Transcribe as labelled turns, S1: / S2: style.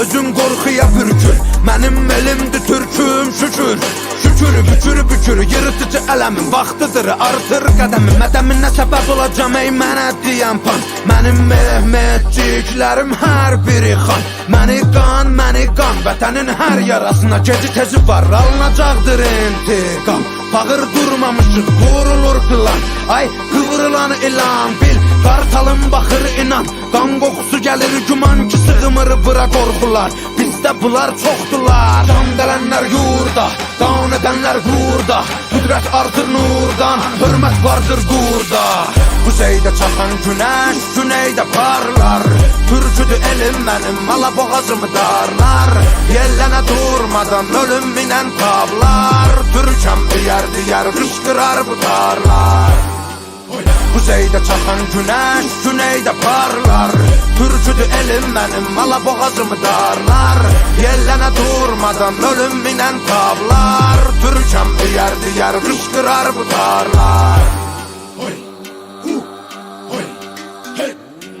S1: Özün qorxuya bürkür. Mənim elimdir türküm şükür. Şükür bükür bükür. Yırtıcı ələmin vaxtıdır Artır qədəmi. Mədəminə səbəb olacam ey mənə deyən pan. Mənim mehmetciklərim hər biri xan. Məni qan, məni qan. Vətənin hər yarasına geci tezi var. Alınacaqdır intiqam. Bağır durmamışıq qurulur plan. Ay qıvrılan ilan bil Qartalın baxır inan. Qan qoxusu gəlir güman ki sığmır bura qorxular Bizdə bunlar çoxdular Can gələnlər yurda Qan edənlər burada Qüdrət artır nurdan Hörmət vardır qurda Kuzeydə çaxan günəş Güneydə parlar. Türküdür elim mənim Mala boğazımı darlar. Yellənə durmadan Ölüm minən tablar Türkəm diyər diyər Qışqırar bu tarlar Kuzeydə çaxan günəş, güneydə parlar. Türküdür elim mənim, mala boğazımı darlar. Yellənə durmadan ölüm minən tablar Türkəm diyər diyər qışqırar bu tarlar